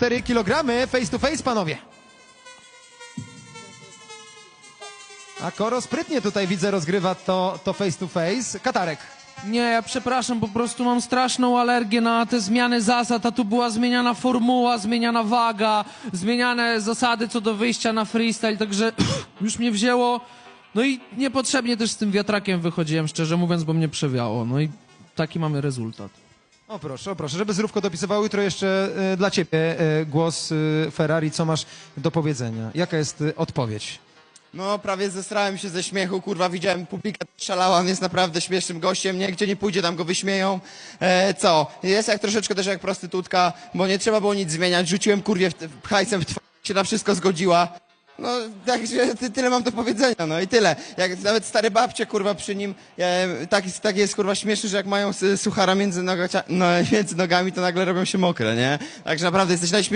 4 kg face to face, panowie. A Koro sprytnie tutaj widzę rozgrywa to, to face to face. Katarek. Nie, ja przepraszam, po prostu mam straszną alergię na te zmiany zasad, a tu była zmieniana formuła, zmieniana waga, zmieniane zasady co do wyjścia na freestyle, także już mnie wzięło. No i niepotrzebnie też z tym wiatrakiem wychodziłem, szczerze mówiąc, bo mnie przewiało. No i taki mamy rezultat. O proszę, o proszę, żeby Zrówko dopisywał jutro jeszcze e, dla ciebie e, głos e, Ferrari. Co masz do powiedzenia? Jaka jest e, odpowiedź? No, prawie zesrałem się ze śmiechu, kurwa, widziałem publikę, szalała, on jest naprawdę śmiesznym gościem, nigdzie nie pójdzie, tam go wyśmieją. E, co? Jest jak troszeczkę też jak prostytutka, bo nie trzeba było nic zmieniać, rzuciłem kurwie w, w, hajsem w twarz, się na wszystko zgodziła. No, także ty, tyle mam do powiedzenia, no i tyle. Jak nawet stare babcie, kurwa, przy nim, e, tak, tak jest, kurwa, śmieszny, że jak mają suchara między, nogacia, no, między nogami, to nagle robią się mokre, nie? Także naprawdę jesteś najśmieszniejszy.